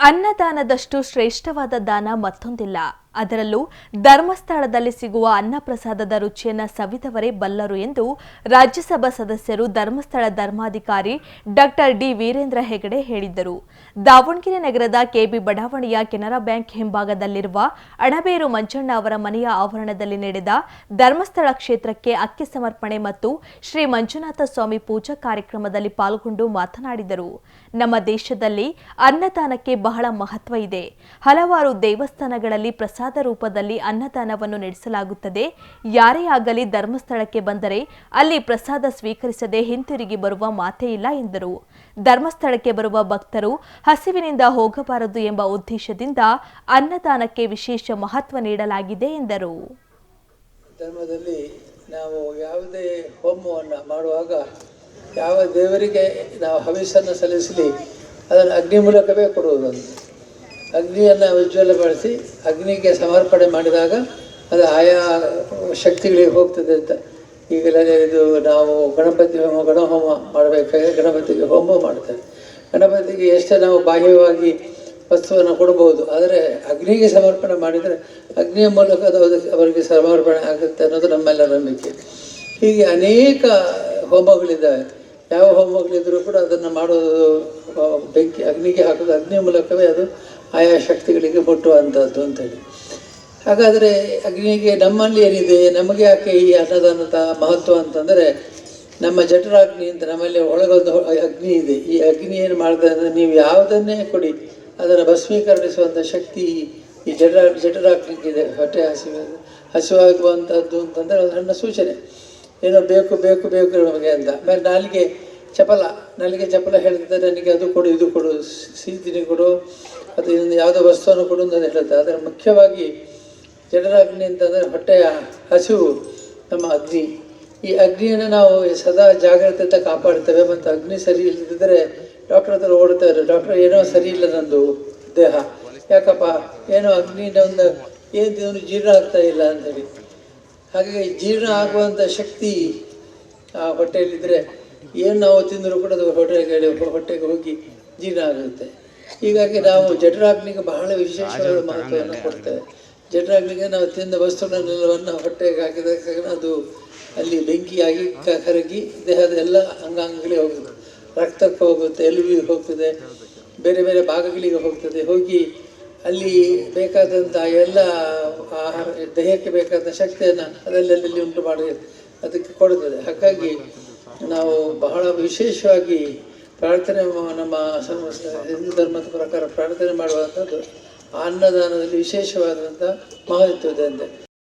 ಅನ್ನದಾನದಷ್ಟು ಶ್ರೇಷ್ಠವಾದ ದಾನ ಮತ್ತೊಂದಿಲ್ಲ. ಅದರಲ್ಲೂ ಧರ್ಮಸ್ಥಳದಲ್ಲಿ ಸಿಗುವ ಅನ್ನಪ್ರಸಾದದ ರುಚಿಯನ್ನ ಸವಿದವರೇ ಬಲ್ಲರು ಎಂದು ರಾಜ್ಯಸಭಾ ಸದಸ್ಯರು ಧರ್ಮಸ್ಥಳ ಧರ್ಮಾಧಿಕಾರಿ ಡಾಕ್ಟರ್ ಡಿ ವೀರೇಂದ್ರ ಹೆಗಡೆ ಹೇಳಿದ್ದರು. ದಾವಣಗೆರೆ ನಗರದ ಕೆಬಿ ಬಡಾವಣೆಯ ಕೆನರಾ ಬ್ಯಾಂಕ್ ಹಿಂಭಾಗದಲ್ಲಿರುವ ಅಣಬೇರು ಮಂಜಣ್ಣ ಅವರ ಮನೆಯ ಆವರಣದಲ್ಲಿ ನಡೆದ ಧರ್ಮಸ್ಥಳ ಕ್ಷೇತ್ರಕ್ಕೆ ಅಕ್ಕಿ ಸಮರ್ಪಣೆ ಮತ್ತು ಶ್ರೀ ಮಂಜುನಾಥ ಸ್ವಾಮಿ ಪೂಜಾ ಕಾರ್ಯಕ್ರಮದಲ್ಲಿ ಪಾಲ್ಗೊಂಡು ಮಾತನಾಡಿದರು. ನಮ್ಮ ದೇಶದಲ್ಲಿ ಅನ್ನದಾನಕ್ಕೆ ಬಹಳ ಮಹತ್ವ ಇದೆ. ಹಲವಾರು ದೇವಸ್ಥಾನಗಳಲ್ಲಿ ಪ್ರಸಾದ ರೂಪದಲ್ಲಿ ಅನ್ನದಾನವನ್ನು ನಡೆಸಲಾಗುತ್ತದೆ. ಯಾರೇ ಆಗಲಿ ಧರ್ಮಸ್ಥಳಕ್ಕೆ ಬಂದರೆ ಅಲ್ಲಿ ಪ್ರಸಾದ ಸ್ವೀಕರಿಸದೆ ಹಿಂತಿರುಗಿ ಬರುವ ಮಾತೇ ಇಲ್ಲ ಎಂದರು. ಧರ್ಮಸ್ಥಳಕ್ಕೆ ಬರುವ ಭಕ್ತರು ಹಸಿವಿನಿಂದ ಹೋಗಬಾರದು ಎಂಬ ಉದ್ದೇಶದಿಂದ ಅನ್ನದಾನಕ್ಕೆ ವಿಶೇಷ ಮಹತ್ವ ನೀಡಲಾಗಿದೆ ಎಂದರು. ಧರ್ಮದಲ್ಲಿ ನಾವು ಯಾವುದೇ ಹೋಮವನ್ನು ಮಾಡುವಾಗ ಯಾವ ದೇವರಿಗೆ ನಾವು ಹವಿಸನ್ನು ಸಲ್ಲಿಸಲಿ, ಅದನ್ನು ಅಗ್ನಿ ಮೂಲಕವೇ ಕೊಡುವುದೊಂದು ಅಗ್ನಿಯನ್ನು ಉಜ್ವಲ ಬಳಸಿ ಅಗ್ನಿಗೆ ಸಮರ್ಪಣೆ ಮಾಡಿದಾಗ ಅದು ಆಯಾ ಶಕ್ತಿಗಳಿಗೆ ಹೋಗ್ತದೆ ಅಂತ. ಈಗಲೇ ಇದು ನಾವು ಗಣಪತಿ ಹೋಮ, ಗಣಹೋಮ ಮಾಡಬೇಕಾದ್ರೆ ಗಣಪತಿಗೆ ಹೋಮ ಮಾಡ್ತೇವೆ. ಗಣಪತಿಗೆ ಎಷ್ಟೇ ನಾವು ಬಾಹ್ಯವಾಗಿ ವಸ್ತುವನ್ನು ಕೊಡಬಹುದು ಆದರೆ ಅಗ್ನಿಗೆ ಸಮರ್ಪಣೆ ಮಾಡಿದರೆ ಅಗ್ನಿಯ ಮೂಲಕ ಅದು ಅವರಿಗೆ ಸಮರ್ಪಣೆ ಆಗುತ್ತೆ ಅನ್ನೋದು ನಮ್ಮೆಲ್ಲ ನಂಬಿಕೆ. ಹೀಗೆ ಅನೇಕ ಹೋಮಗಳಿದ್ದಾವೆ. ಯಾವ ಹೋಮಗಳಿದ್ರೂ ಕೂಡ ಅದನ್ನು ಮಾಡೋದು ಬೆಂಕಿ, ಅಗ್ನಿಗೆ ಹಾಕೋದು ಅಗ್ನಿಯ ಮೂಲಕವೇ ಅದು ಆಯಾ ಶಕ್ತಿಗಳಿಗೆ ಮುಟ್ಟುವಂಥದ್ದು ಅಂತೇಳಿ. ಹಾಗಾದರೆ ಅಗ್ನಿಗೆ ನಮ್ಮಲ್ಲಿ ಏನಿದೆ, ನಮಗೆ ಯಾಕೆ ಈ ಅನ್ನದಾನದ ಮಹತ್ವ ಅಂತಂದರೆ, ನಮ್ಮ ಜಠರಾಗ್ನಿ ಅಂತ ನಮ್ಮಲ್ಲಿ ಒಳಗೊಂದು ಅಗ್ನಿ ಇದೆ. ಈ ಅಗ್ನಿ ಏನು ಮಾಡಿದೆ ಅಂದರೆ ನೀವು ಯಾವುದನ್ನೇ ಕೊಡಿ, ಅದನ್ನು ಭಸ್ಮೀಕರಣಿಸುವಂಥ ಶಕ್ತಿ ಈ ಜಠರ ಜಠರಾಗ್ನಿಗಿದೆ ಹೊಟ್ಟೆ ಹಸಿವು ಹಸಿವಾಗುವಂಥದ್ದು ಅಂತಂದರೆ ಒಂದು ಸಣ್ಣ ಸೂಚನೆ. ಏನೋ ಬೇಕು ಬೇಕು ಬೇಕು ನಮಗೆ ಅಂತ. ಆಮೇಲೆ ನಾಲಿಗೆ ಚಪಲ ನಲಿಗೆ ಚಪಲ ಹೇಳ್ತದೆ ನನಗೆ ಅದು ಕೊಡು, ಇದು ಕೊಡು ಸಿಹಿ ತಿಂಡಿ ಕೊಡು, ಅದು ಇನ್ನೊಂದು ಯಾವುದೋ ವಸ್ತುವನ್ನು ಕೊಡು ಅಂತ ಹೇಳುತ್ತೆ ಆದರೆ ಮುಖ್ಯವಾಗಿ ಜಠರಾಗ್ನಿ ಅಂತಂದರೆ ಹೊಟ್ಟೆಯ ಹಸಿವು, ನಮ್ಮ ಅಗ್ನಿ. ಈ ಅಗ್ನಿಯನ್ನು ನಾವು ಸದಾ ಜಾಗ್ರತೆಯಿಂದ ಕಾಪಾಡ್ತೇವೆ ಮತ್ತು ಅಗ್ನಿ ಸರಿ ಇಲ್ಲದಿದ್ದರೆ ಡಾಕ್ಟರ್ ಹತ್ರ ಓಡ್ತಾರೆ ಡಾಕ್ಟರ್, ಏನೋ ಸರಿ ಇಲ್ಲ ನಂದು ದೇಹ. ಯಾಕಪ್ಪ? ಏನೋ ಅಗ್ನಿಯಿಂದ ಒಂದು, ಏನು ಜೀರ್ಣ ಆಗ್ತಾ ಇಲ್ಲ ಅಂತೇಳಿ ಹಾಗಾಗಿ ಜೀರ್ಣ ಆಗುವಂಥ ಶಕ್ತಿ ಆ ಹೊಟ್ಟೆಯಲ್ಲಿದ್ದರೆ ಏನು ನಾವು ತಿಂದರೂ ಕೂಡ ಅದು ಹೊಟ್ಟೆಗೆ ಹೊಟ್ಟೆಗೆ ಹೋಗಿ ಜೀರ್ಣ ಆಗುತ್ತೆ. ಹೀಗಾಗಿ ನಾವು ಜಠರಾಗ್ನಿಗೆ ಬಹಳ ವಿಶೇಷವಾದ ಮಹತ್ವವನ್ನು ಕೊಡ್ತೇವೆ. ಜಠರಾಗ್ನಿಗೆ ನಾವು ತಿಂದ ವಸ್ತುಗಳನ್ನೆಲ್ಲವನ್ನು ಹೊಟ್ಟೆಗೆ ಹಾಕಿದ ಅದು ಅಲ್ಲಿ ಬೆಂಕಿಯಾಗಿ ಕರಗಿ ದೇಹದ ಎಲ್ಲ ಅಂಗಾಂಗಗಳಿಗೆ ಹೋಗುತ್ತೆ ರಕ್ತಕ್ಕೆ ಹೋಗುತ್ತೆ ಎಲುಬಿಗೆ ಹೋಗ್ತದೆ ಬೇರೆ ಬೇರೆ ಭಾಗಗಳಿಗೆ ಹೋಗ್ತದೆ. ಹೋಗಿ ಅಲ್ಲಿ ಬೇಕಾದಂಥ ಎಲ್ಲ ಆಹಾರ ದೇಹಕ್ಕೆ ಬೇಕಾದ ಶಕ್ತಿಯನ್ನು ಅದಲ್ಲಲ್ಲಿ ಉಂಟು ಮಾಡಿ ಅದಕ್ಕೆ ಕೊಡುತ್ತದೆ. ಹಾಗಾಗಿ ನಾವು ಬಹಳ ವಿಶೇಷವಾಗಿ ಪ್ರಾರ್ಥನೆ ನಮ್ಮ ಹಿಂದೂ ಧರ್ಮದ ಪ್ರಕಾರ ಪ್ರಾರ್ಥನೆ ಮಾಡುವಂಥದ್ದು ಅನ್ನದಾನದಲ್ಲಿ ವಿಶೇಷವಾದಂಥ ಮಹತ್ವ ಇದೆ ಅಂತೆ.